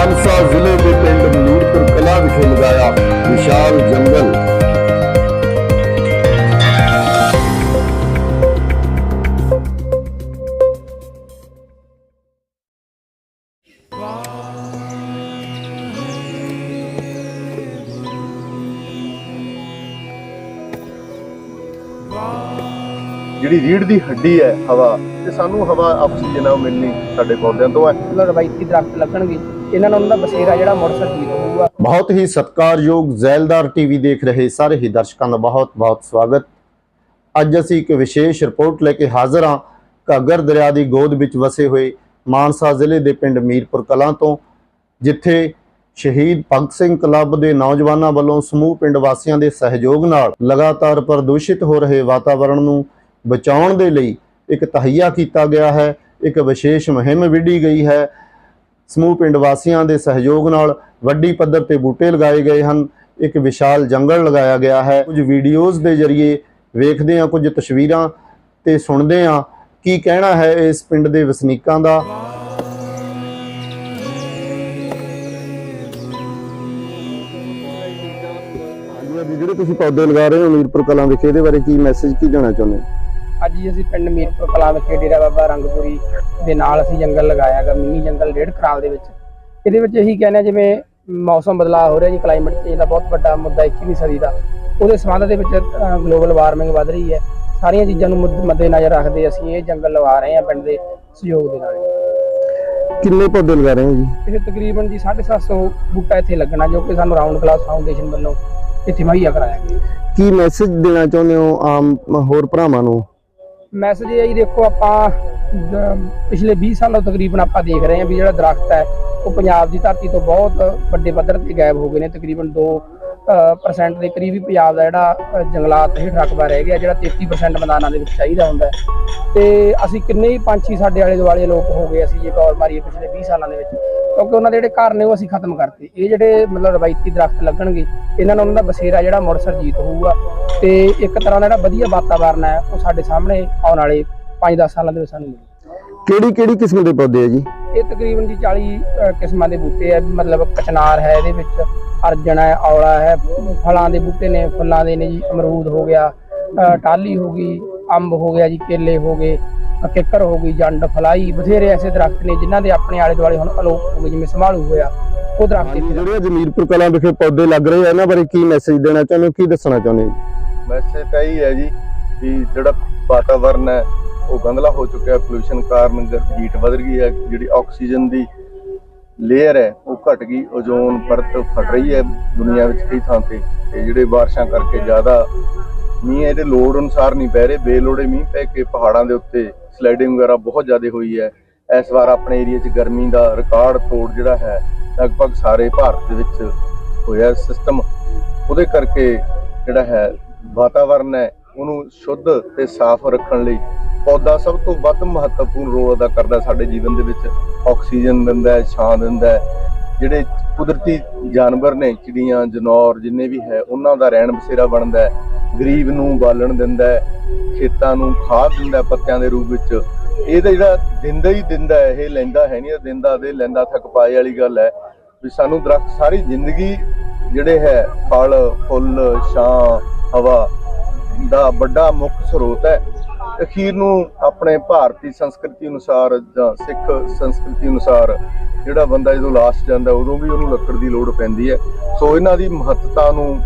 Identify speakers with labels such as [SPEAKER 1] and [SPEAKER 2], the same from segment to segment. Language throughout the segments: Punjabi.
[SPEAKER 1] ਮਾਨਸਾ ਜ਼ਿਲ੍ਹੇ ਦੇ ਪਿੰਡ ਮਲੂਰਪੁਰ ਕਲਾ ਵਿਖੇ ਲਗਾਇਆ ਵਿਸ਼ਾਲ ਜੰਗਲ। ਜਿਹੜੀ ਰੀੜ ਦੀ ਹੱਡੀ ਹੈ ਹਵਾ ਤੇ ਸਾਨੂੰ ਹਵਾ ਆਕਸੀਜਨ ਆ ਉਹ ਮਿਲਣੀ ਸਾਡੇ ਪੌਦਿਆਂ ਤੋਂ ਹੈ
[SPEAKER 2] ਮਤਲਬ ਰਵਾਇਤੀ ਦਰਖਤ ਲੱਗਣਗੇ। ਇਹਨਾਂ ਨਾਲ ਉਹਨਾਂ ਦਾ ਬਸੇਰਾ ਜਿਹੜਾ ਮੁੜ ਸਰਜੀਤ ਹੋਊਗਾ।
[SPEAKER 1] ਬਹੁਤ ਹੀ ਸਤਿਕਾਰਯੋਗ ਜ਼ੈਲਦਾਰ ਟੀਵੀ ਦੇਖ ਰਹੇ ਸਾਰੇ ਹੀ ਦਰਸ਼ਕਾਂ ਦਾ ਬਹੁਤ-ਬਹੁਤ ਸਵਾਗਤ। ਅੱਜ ਅਸੀਂ ਇੱਕ ਵਿਸ਼ੇਸ਼ ਰਿਪੋਰਟ ਲੈ ਕੇ ਹਾਜ਼ਰ ਹਾਂ। ਘੱਗਰ ਦਰਿਆ ਦੀ ਗੋਦ ਵਿੱਚ ਵਸੇ ਹੋਏ ਮਾਨਸਾ ਜ਼ਿਲ੍ਹੇ ਦੇ ਪਿੰਡ ਮੀਰਪੁਰ ਕਲਾਂ ਤੋਂ ਜਿੱਥੇ ਸ਼ਹੀਦ ਭਗਤ ਸਿੰਘ ਕਲੱਬ ਦੇ ਨੌਜਵਾਨਾਂ ਵੱਲੋਂ ਸਮੂਹ ਪਿੰਡ ਵਾਸੀਆਂ ਦੇ ਸਹਿਯੋਗ ਨਾਲ ਲਗਾਤਾਰ ਪ੍ਰਦੂਸ਼ਿਤ ਹੋ ਰਹੇ ਵਾਤਾਵਰਣ ਨੂੰ ਬਚਾਉਣ ਦੇ ਲਈ ਇੱਕ ਤਹਈਆ ਕੀਤਾ ਗਿਆ ਹੈ, ਇੱਕ ਵਿਸ਼ੇਸ਼ ਮੁਹਿੰਮ ਵਿੱਢੀ ਗਈ ਹੈ। ਸਮੂਹ ਪਿੰਡ ਵਾਸੀਆਂ ਦੇ ਸਹਿਯੋਗ ਨਾਲ ਵੱਡੀ ਪੱਧਰ ਤੇ ਬੂਟੇ ਲਗਾਏ ਗਏ ਹਨ। ਇੱਕ ਵਿਸ਼ਾਲ ਜੰਗਲ ਲਗਾਇਆ ਗਿਆ ਹੈ। ਕੁਝ ਵੀਡੀਓਜ਼ ਦੇ ਜ਼ਰੀਏ ਵੇਖਦੇ ਹਾਂ, ਕੁਝ ਤਸਵੀਰਾਂ ਤੇ ਸੁਣਦੇ ਹਾਂ ਕੀ ਕਹਿਣਾ ਹੈ ਇਸ ਪਿੰਡ ਦੇ ਵਸਨੀਕਾਂ ਦਾ। ਜਿਹੜੇ ਤੁਸੀਂ ਪੌਦੇ ਲਗਾ ਰਹੇ ਹੋ ਮੀਰਪੁਰ ਕਲਾਂ ਵਿਖੇ, ਇਹਦੇ ਬਾਰੇ ਕੀ ਮੈਸੇਜ ਕੀ ਦੇਣਾ ਚਾਹੁੰਦੇ ਹੋ?
[SPEAKER 2] ਅੱਜ ਹੀ ਅਸੀਂ ਪਿੰਡ ਮੀਰਪੁਰ ਕਲਾਂ ਵਿਖੇ ਡੇਰਾ ਬਾਬਾ ਰੰਗਪੁਰੀ ਦੇ ਨਾਲ ਅਸੀਂ ਜੰਗਲ ਲਗਾਇਆਗਾ ਮਿੰਨੀ ਜੰਗਲ ਡੇਢ ਕਨਾਲ ਦੇ ਵਿੱਚ। ਇਹਦੇ ਵਿੱਚ ਇਹੀ ਕਹਿੰਦੇ ਜਿਵੇਂ ਮੌਸਮ ਬਦਲਾਅ ਹੋ ਰਿਹਾ ਜੀ ਕਲਾਈਮੇਟ ਚੇਂਜ ਦਾ ਬਹੁਤ ਵੱਡਾ ਮੁੱਦਾ 21ਵੀਂ ਸਦੀ ਦਾ। ਉਹਦੇ ਸੰਬੰਧ ਦੇ ਵਿੱਚ ਗਲੋਬਲ ਵਾਰਮਿੰਗ ਵੱਧ ਰਹੀ ਹੈ। ਸਾਰੀਆਂ ਚੀਜ਼ਾਂ ਨੂੰ ਮੁੱਦ- ਮੱਦੇਨਜ਼ਰ ਰੱਖਦੇ ਅਸੀਂ ਇਹ ਜੰਗਲ ਲਗਾ ਰਹੇ ਹਾਂ ਪਿੰਡ ਦੇ ਸਹਿਯੋਗ ਦੇ ਨਾਲ।
[SPEAKER 1] ਕਿੰਨੇ ਪੌਦੇ ਲਗਾ ਰਹੇ ਹੋ ਜੀ?
[SPEAKER 2] ਇਹ ਤਕਰੀਬਨ ਜੀ 750 ਬੂਟਾ ਇੱਥੇ ਲੱਗਣਾ ਜੋ ਕਿ ਸਾਨੂੰ ਰਾਉਂਡ ਕਲਾਸ ਫਾਊਂਡੇਸ਼ਨ ਵੱਲੋਂ ਇੱਥੇ ਮੁਹੱਈਆ ਕਰਾਇਆ ਗਿਆ।
[SPEAKER 1] ਕੀ ਮੈਸੇਜ ਦੇਣਾ ਚਾਹੁੰਦੇ ਹੋ ਆਮ ਹੋਰ ਭਰਾਵਾਂ ਨੂੰ?
[SPEAKER 2] ਮੈਸੇਜ ਇਹ ਹੈ ਜੀ, ਦੇਖੋ ਆਪਾਂ ਪਿਛਲੇ 20 ਸਾਲਾਂ ਤੋਂ ਤਕਰੀਬਨ ਆਪਾਂ ਦੇਖ ਰਹੇ ਹਾਂ ਵੀ ਜਿਹੜਾ ਦਰਖਤ ਹੈ, ਉਹ ਪੰਜਾਬ ਦੀ ਧਰਤੀ ਤੋਂ ਬਹੁਤ ਵੱਡੇ ਪੱਧਰ ਤੇ ਗਾਇਬ ਹੋ ਗਏ ਨੇ ਤਕਰੀਬਨ 2 ਪਰਸੈਂਟ ਦੇ ਕਰੀਬ ਹੀ ਪੰਜਾਬ ਦਾ ਜਿਹੜਾ ਜੰਗਲਾਤ ਹੇਠ ਰਕਬਾ ਰਹਿ ਗਿਆ, ਜਿਹੜਾ 33% ਮੈਦਾਨਾਂ ਦੇ ਵਿੱਚ ਚਾਹੀਦਾ ਹੁੰਦਾ ਹੈ। ਤੇ ਅਸੀਂ ਕਿੰਨੇ ਹੀ ਪੰਛੀ ਸਾਡੇ ਆਲੇ ਦੁਆਲੇ ਲੋਕ ਹੋ ਗਏ ਅਸੀਂ, ਜੇ ਗੌਰ ਮਾਰੀਏ ਪਿਛਲੇ 20 ਸਾਲਾਂ ਦੇ ਵਿੱਚ ਕਿਉਂਕਿ ਉਹਨਾਂ ਦੇ ਜਿਹੜੇ ਘਰ ਨੇ ਉਹ ਅਸੀਂ ਖਤਮ ਕਰਤੇ। ਇਹ ਜਿਹੜੇ ਮਤਲਬ ਰਵਾਇਤੀ ਦਰਖਤ ਲੱਗਣਗੇ ਇਹਨਾਂ ਨਾਲ ਉਹਨਾਂ ਦਾ ਬਸੇਰਾ ਜਿਹੜਾ ਮੁੜ ਸਰਜੀਤ ਹੋਊਗਾ। ਤੇ ਇੱਕ ਤਰ੍ਹਾਂ ਦਾ ਜਿਹੜਾ ਵਧੀਆ ਵਾਤਾਵਰਨ ਹੈ ਉਹ ਸਾਡੇ ਸਾਹਮਣੇ ਆਉਣ ਵਾਲੇ 5-10 ਸਾਲਾਂ ਦੇ ਵਿੱਚ ਸਾਨੂੰ ਮਿਲੂ
[SPEAKER 1] ਕਿਹੜੀ ਕਿਹੜੀ ਕਿਸਮ ਦੇ ਪੌਦੇ ਆ ਜੀ?
[SPEAKER 2] ਇਹ ਤਕਰੀਬਨ ਜੀ 40 ਅ, ਕਿਸਮਾਂ ਦੇ ਬੂਟੇ ਆ। ਮਤਲਬ ਕਚਨਾਰ ਹੈ ਇਹਦੇ ਵਿੱਚ ਅਰਜਨ ਹੈ ਔਲਾ ਹੈ ਫਲਾਂ ਦੇ ਬੂਟੇ ਨੇ ਫੁੱਲਾਂ ਦੇ ਨੇ ਜੀ ਅਮਰੂਦ ਹੋ ਗਿਆ ਅ, ਟਾਹਲੀ ਹੋ ਗਈ ਅੰਬ ਹੋ ਗਿਆ ਜੀ ਕੇਲੇ ਹੋ ਗਏ। ਕਿੱਕਰ ਹੋ ਗਈ ਜੰਡ ਫਲਾਈ। ਬਥੇਰੇ ਐਸੇ ਦਰਖਤ ਨੇ ਜਿਨ੍ਹਾਂ ਦੇ ਆਪਣੇ ਆਲੇ ਦੁਆਲੇ ਹੁਣ ਅਲੋਪ ਹੋ ਗਏ ਜਿਵੇਂ ਸੰਭਾਲੂ ਹੋਇਆ। ਉਹ ਦਰਖਤ ਇੱਥੇ
[SPEAKER 1] ਜਿਹੜੇ ਜਮੀਰਪੁਰ ਕਲਾਂ ਵਿਖੇ ਪੌਦੇ ਲੱਗ ਰਹੇ ਆ ਇਹਨਾਂ ਬਾਰੇ ਕੀ ਮੈਸੇਜ ਦੇਣਾ ਚਾਹੁੰਦੇ ਹੋ? ਕੀ ਦੱਸਣਾ ਚਾਹੁੰਦੇ ਹੋ?
[SPEAKER 3] ਮੈਸੇਜ ਤਾਂ ਇਹ ਹੈ ਜੀ ਕਿ ਜਿਹੜਾ ਵਾਤਾਵਰਨ ਹੈ ਉਹ ਗੰਦਲਾ ਹੋ ਚੁੱਕਿਆ। ਹੈ ਪੋਲੂਸ਼ਨ ਕਾਰਨ ਹੀਟ ਵਧ ਗਈ ਹੈ ਜਿਹੜੀ ਆਕਸੀਜਨ ਦੀ ਲੇਅਰ ਹੈ ਉਹ ਘਟ ਗਈ। ਓਜ਼ੋਨ ਪਰਤ ਫਟ ਰਹੀ ਹੈ ਦੁਨੀਆ ਵਿੱਚ ਕਈ ਥਾਂ ਤੇ। ਤੇ ਜਿਹੜੇ ਬਾਰਿਸ਼ਾਂ ਕਰਕੇ ਜ਼ਿਆਦਾ ਮੀਂਹ ਇਹਦੇ ਲੋੜ ਅਨੁਸਾਰ ਨਹੀਂ ਪੈ ਰਹੇ। ਬੇਲੋੜੇ ਮੀਂਹ ਪੈ ਕੇ ਪਹਾੜਾਂ ਦੇ ਉੱਤੇ ਸਲਾਈਡਿੰਗ ਵਗੈਰਾ ਬਹੁਤ ਜ਼ਿਆਦਾ ਹੋਈ ਹੈ। ਇਸ ਵਾਰ ਆਪਣੇ ਏਰੀਆ 'ਚ ਗਰਮੀ ਦਾ ਰਿਕਾਰਡ ਤੋੜ ਜਿਹੜਾ ਹੈ, ਲਗਭਗ ਸਾਰੇ ਭਾਰਤ ਦੇ ਵਿੱਚ ਹੋਇਆ ਸਿਸਟਮ ਉਹਦੇ ਕਰਕੇ ਜਿਹੜਾ ਹੈ ਵਾਤਾਵਰਨ ਹੈ, ਉਹਨੂੰ ਸ਼ੁੱਧ ਤੇ ਸਾਫ਼ ਰੱਖਣ ਲਈ ਪੌਦਾ ਸਭ ਤੋਂ ਵੱਧ ਮਹੱਤਵਪੂਰਨ ਰੋਲ ਅਦਾ ਕਰਦਾ ਸਾਡੇ ਜੀਵਨ ਦੇ ਵਿੱਚ। ਆਕਸੀਜਨ ਦਿੰਦਾ ਹੈ, ਛਾਂ ਦਿੰਦਾ ਹੈ। ਜਿਹੜੇ ਕੁਦਰਤੀ ਜਾਨਵਰ ਨੇ, ਚਿੜੀਆਂ, ਜਨੌਰ ਜਿੰਨੇ ਵੀ ਹੈ, ਉਹਨਾਂ ਦਾ ਰਹਿਣ ਬਸੇਰਾ ਬਣਦਾ ਹੈ। ਗਰੀਬ ਨੂੰ ਬਾਲਣ ਦਿੰਦਾ ਖੇਤਾਂ ਨੂੰ ਖਾਦ ਦਿੰਦਾ ਪੱਤਿਆਂ ਦੇ ਰੂਪ ਵਿੱਚ। ਇਹ ਤਾਂ ਜਿਹੜਾ ਦਿੰਦਾ ਹੀ ਦਿੰਦਾ ਇਹ ਲੈਂਦਾ ਹੈ ਨਹੀਂ, ਇਹ ਦਿੰਦਾ ਦੇ ਲੈਂਦਾ ਥੱਕ ਪਾਏ ਵਾਲੀ ਗੱਲ ਹੈ। ਵੀ ਸਾਨੂੰ ਦਰਖਤ ਸਾਰੀ ਜ਼ਿੰਦਗੀ ਜਿਹੜੇ ਹੈ, ਫਲ, ਫੁੱਲ, ਛਾਂ, ਹਵਾ ਦਾ ਵੱਡਾ ਮੁੱਖ ਸਰੋਤ ਹੈ। ਅਖੀਰ ਨੂੰ ਆਪਣੇ ਭਾਰਤੀ ਸੰਸਕ੍ਰਿਤੀ ਅਨੁਸਾਰ ਜਾਂ ਸਿੱਖ ਸੰਸਕ੍ਰਿਤੀ ਅਨੁਸਾਰ ਜਿਹੜਾ ਬੰਦਾ ਜਦੋਂ ਲਾਸਟ ਜਾਂਦਾ, ਉਦੋਂ ਵੀ ਉਹਨੂੰ ਲੱਕੜ ਦੀ ਲੋੜ ਪੈਂਦੀ ਹੈ। ਸੋ ਇਹਨਾਂ ਦੀ ਮਹੱਤਤਾ ਨੂੰ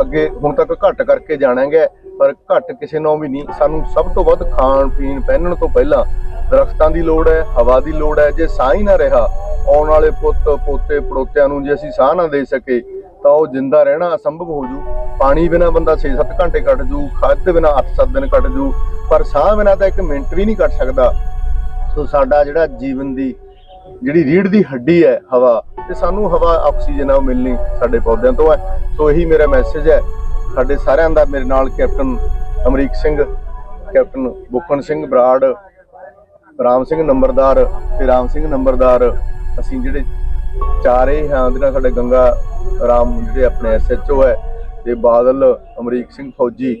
[SPEAKER 3] ਅੱਗੇ ਹੁਣ ਤੱਕ ਘੱਟ ਕਰਕੇ ਜਾਣਾਂਗੇ ਪਰ ਘੱਟ ਕਿਸੇ ਨੂੰ ਵੀ ਨਹੀਂ। ਸਾਨੂੰ ਸਭ ਤੋਂ ਵੱਧ ਖਾਣ, ਪੀਣ, ਪਹਿਨਣ ਤੋਂ ਪਹਿਲਾਂ ਦਰਖਤਾਂ ਦੀ ਲੋੜ ਹੈ, ਹਵਾ ਦੀ ਲੋੜ ਹੈ। ਜੇ ਸਾਹ ਹੀ ਨਾ ਰਿਹਾ, ਆਉਣ ਵਾਲੇ ਪੁੱਤ, ਪੋਤੇ, ਪੜੋਤਿਆਂ ਨੂੰ ਜੇ ਅਸੀਂ ਸਾਹ ਨਾ ਦੇ ਸਕੇ ਤਾਂ ਉਹ ਜਿੰਦਾ ਰਹਿਣਾ ਅਸੰਭਵ ਹੋ ਜੂ। ਪਾਣੀ ਬਿਨਾ ਬੰਦਾ 6-7 ਘੰਟੇ ਕੱਟ ਜੂ, ਖਾਦ ਬਿਨਾ 8-7 ਦਿਨ ਕੱਟ ਜੂ, ਪਰ ਸਾਹ ਬਿਨਾ ਤਾਂ ਇੱਕ ਮਿੰਟ ਵੀ ਨਹੀਂ ਕੱਟ ਸਕਦਾ। ਸੋ ਸਾਡਾ ਜਿਹੜਾ ਜੀਵਨ ਦੀ ਜਿਹੜੀ ਰੀੜ ਦੀ ਹੱਡੀ ਹੈ ਹਵਾ, ਤੇ ਸਾਨੂੰ ਹਵਾ, ਆਕਸੀਜਨ ਆ, ਉਹ ਮਿਲਣੀ ਸਾਡੇ ਪੌਦਿਆਂ ਤੋਂ ਹੈ ਸੋ ਇਹੀ ਮੇਰਾ ਮੈਸੇਜ ਹੈ। ਸਾਡੇ ਸਾਰਿਆਂ ਦਾ ਮੇਰੇ ਨਾਲ ਕੈਪਟਨ ਅਮਰੀਕ ਸਿੰਘ, ਕੈਪਟਨ ਬੁੱਕਣ ਸਿੰਘ ਬਰਾੜ, ਰਾਮ ਸਿੰਘ ਨੰਬਰਦਾਰ ਤੇ ਰਾਮ ਸਿੰਘ ਨੰਬਰਦਾਰ, ਅਸੀਂ ਜਿਹੜੇ ਚਾਰੇ ਹਾਂ ਜਿਹਨਾਂ ਸਾਡੇ ਗੰਗਾ ਰਾਮ ਜਿਹੜੇ ਆਪਣੇ ਐਸਐਚਓ ਹੈ, ਤੇ ਬਾਦਲ, ਅਮਰੀਕ ਸਿੰਘ ਫੌਜੀ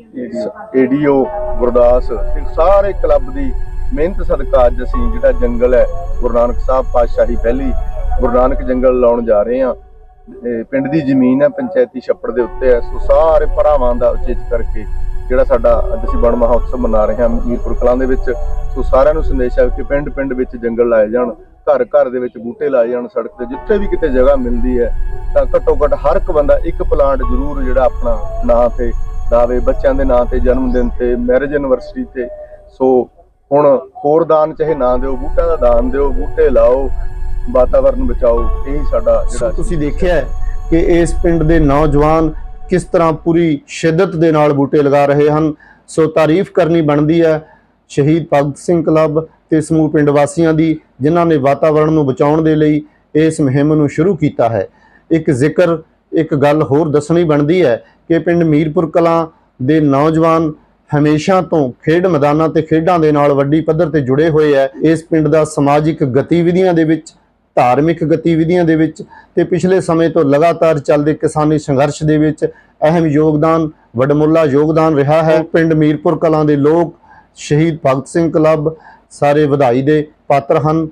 [SPEAKER 3] ਏਡੀਓ ਗੁਰਦਾਸ, ਤੇ ਸਾਰੇ ਕਲੱਬ ਦੀ ਮਿਹਨਤ ਸਦਕਾ ਅੱਜ ਅਸੀਂ ਜਿਹੜਾ ਜੰਗਲ ਹੈ, ਗੁਰੂ ਨਾਨਕ ਸਾਹਿਬ ਪਾਤਸ਼ਾਹੀ ਪਹਿਲੀ ਗੁਰੂ ਨਾਨਕ ਜੰਗਲ ਲਾਉਣ ਜਾ ਰਹੇ ਹਾਂ। ਪਿੰਡ ਦੀ ਜ਼ਮੀਨ ਹੈ, ਪੰਚਾਇਤੀ ਛੱਪੜ ਦੇ ਉੱਤੇ ਹੈ। ਸੋ ਸਾਰੇ ਭਰਾਵਾਂ ਦਾ ਉਚੇਚ ਕਰਕੇ ਜਿਹੜਾ ਸਾਡਾ ਅੱਜ ਅਸੀਂ ਬਣ ਮਹਾਉਤਸਵ ਮਨਾ ਰਹੇ ਹਾਂ ਮੀਰਪੁਰ ਕਲਾਂ ਦੇ ਵਿੱਚ। ਸੋ ਸਾਰਿਆਂ ਨੂੰ ਸੰਦੇਸ਼ ਹੈ ਕਿ ਪਿੰਡ ਪਿੰਡ ਵਿੱਚ ਜੰਗਲ ਲਾਏ ਜਾਣ ਘਰ ਘਰ ਦੇ ਵਿੱਚ ਬੂਟੇ ਲਾਏ ਜਾਣ ਸੜਕ ਤੇ। ਜਿੱਥੇ ਵੀ ਕਿਤੇ ਜਗ੍ਹਾ ਮਿਲਦੀ ਹੈ, ਤਾਂ ਘੱਟੋ ਘੱਟ ਹਰ ਇੱਕ ਬੰਦਾ ਇੱਕ ਪਲਾਂਟ ਜ਼ਰੂਰ ਜਿਹੜਾ ਆਪਣਾ ਨਾਂ ਤੇ ਲਾਵੇ, ਬੱਚਿਆਂ ਦੇ ਨਾਂ ਤੇ, ਜਨਮ ਦਿਨ ਤੇ ਮੈਰਿਜ ਐਨਵਰਸਰੀ ਤੇ। ਸੋ ਹੁਣ ਹੋਰ ਦਾਨ ਚਾਹੇ ਨਾ ਦਿਓ ਬੂਟਿਆਂ ਦਾ ਦਾਨ ਦਿਓ ਬੂਟੇ ਲਾਓ ਵਾਤਾਵਰਨ ਬਚਾਓ ਇਹੀ ਸਾਡਾ ਜਿਹੜਾ
[SPEAKER 1] ਤੁਸੀਂ ਦੇਖਿਆ ਕਿ ਇਸ ਪਿੰਡ ਦੇ ਨੌਜਵਾਨ ਕਿਸ ਤਰ੍ਹਾਂ ਪੂਰੀ ਸ਼ਿੱਦਤ ਦੇ ਨਾਲ ਬੂਟੇ ਲਗਾ ਰਹੇ ਹਨ। ਸੋ ਤਾਰੀਫ ਕਰਨੀ ਬਣਦੀ ਹੈ ਸ਼ਹੀਦ ਭਗਤ ਸਿੰਘ ਕਲੱਬ ਤੇ ਸਮੂਹ ਪਿੰਡ ਵਾਸੀਆਂ ਦੀ ਜਿਨ੍ਹਾਂ ਨੇ ਵਾਤਾਵਰਣ ਨੂੰ ਬਚਾਉਣ ਦੇ ਲਈ ਇਸ ਮੁਹਿੰਮ ਨੂੰ ਸ਼ੁਰੂ ਕੀਤਾ ਹੈ। ਇੱਕ ਜ਼ਿਕਰ ਇੱਕ ਗੱਲ ਹੋਰ ਦੱਸਣੀ ਬਣਦੀ ਹੈ ਕਿ ਪਿੰਡ ਮੀਰਪੁਰ ਕਲਾਂ ਦੇ ਨੌਜਵਾਨ ਹਮੇਸ਼ਾ ਤੋਂ ਖੇਡ ਮੈਦਾਨਾਂ ਤੇ ਖੇਡਾਂ ਦੇ ਨਾਲ ਵੱਡੀ ਪੱਧਰ ਤੇ ਜੁੜੇ ਹੋਏ ਹੈ ਇਸ ਪਿੰਡ ਦਾ ਸਮਾਜਿਕ ਗਤੀਵਿਧੀਆਂ ਦੇ ਵਿੱਚ, ਧਾਰਮਿਕ ਗਤੀਵਿਧੀਆਂ ਦੇ ਵਿੱਚ ਤੇ ਪਿਛਲੇ ਸਮੇਂ ਤੋਂ ਲਗਾਤਾਰ ਚੱਲਦੇ ਕਿਸਾਨੀ ਸੰਘਰਸ਼ ਦੇ ਵਿੱਚ ਅਹਿਮ ਯੋਗਦਾਨ, ਵਡਮੁੱਲਾ ਯੋਗਦਾਨ ਰਿਹਾ ਹੈ। ਪਿੰਡ ਮੀਰਪੁਰ ਕਲਾਂ ਦੇ ਲੋਕ ਸ਼ਹੀਦ ਭਗਤ ਸਿੰਘ ਕਲੱਬ ਸਾਰੇ ਵਧਾਈ ਦੇ ਪਾਤਰ ਹਨ।